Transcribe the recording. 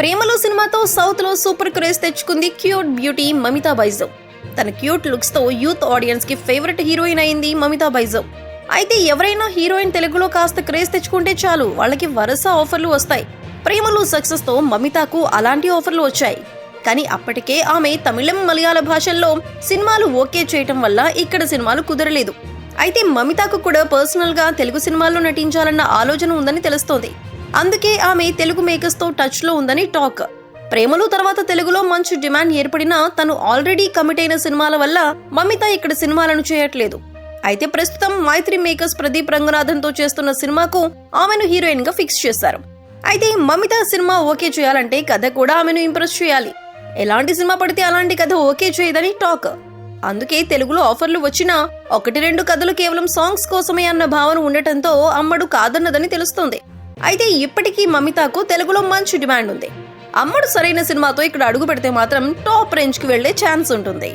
ప్రేమలో సినిమాతో సౌత్లో సూపర్ క్రేజ్ తెచ్చుకుంది క్యూట్ బ్యూటీ మమితా బైజవ్ తన క్యూట్ లుక్స్తో యూత్ ఆడియన్స్కి ఫేవరెట్ హీరోయిన్ అయింది మమితా బైజవ్ అయితే ఎవరైనా హీరోయిన్ తెలుగులో కాస్త క్రేజ్ తెచ్చుకుంటే చాలు వాళ్ళకి వరుస ఆఫర్లు వస్తాయి. ప్రేమలో సక్సెస్తో మమితాకు అలాంటి ఆఫర్లు వచ్చాయి. కానీ అప్పటికే ఆమె తమిళం మలయాళ భాషల్లో సినిమాలు ఓకే చేయటం వల్ల ఇక్కడ సినిమాలు కుదరలేదు. అయితే మమితాకు కూడా పర్సనల్గా తెలుగు సినిమాల్లో నటించాలన్న ఆలోచన ఉందని తెలుస్తోంది. అందుకే ఆమె తెలుగు మేకర్స్తో టచ్లో ఉందని టాక్. ప్రేమలు తర్వాత తెలుగులో మంచి డిమాండ్ ఏర్పడినా తను ఆల్రెడీ కమిట్ అయిన సినిమాల వల్ల మమిత ఇక్కడ సినిమాలను చేయట్లేదు. అయితే ప్రస్తుతం మైత్రి మేకర్స్ ప్రదీప్ రంగనాథన్తో చేస్తున్న సినిమాకు ఆమెను హీరోయిన్గా ఫిక్స్ చేశారు. అయితే మమిత సినిమా ఓకే చేయాలంటే కథ కూడా ఆమెను ఇంప్రెస్ చేయాలి. ఎలాంటి సినిమా పడితే అలాంటి కథ ఓకే చేయదని టాక్. అందుకే తెలుగులో ఆఫర్లు వచ్చినా ఒకటి రెండు కథలు కేవలం సాంగ్స్ కోసమే అన్న భావన ఉండటంతో అమ్మడు కాదన్నదని తెలుస్తోంది. అయితే ఇప్పటికీ మమితాకు తెలుగులో మంచి డిమాండ్ ఉంది. అమ్మడు సరైన సినిమాతో ఇక్కడ అడుగు పెడితే మాత్రం టాప్ రేంజ్కి వెళ్ళే ఛాన్స్ ఉంటుంది.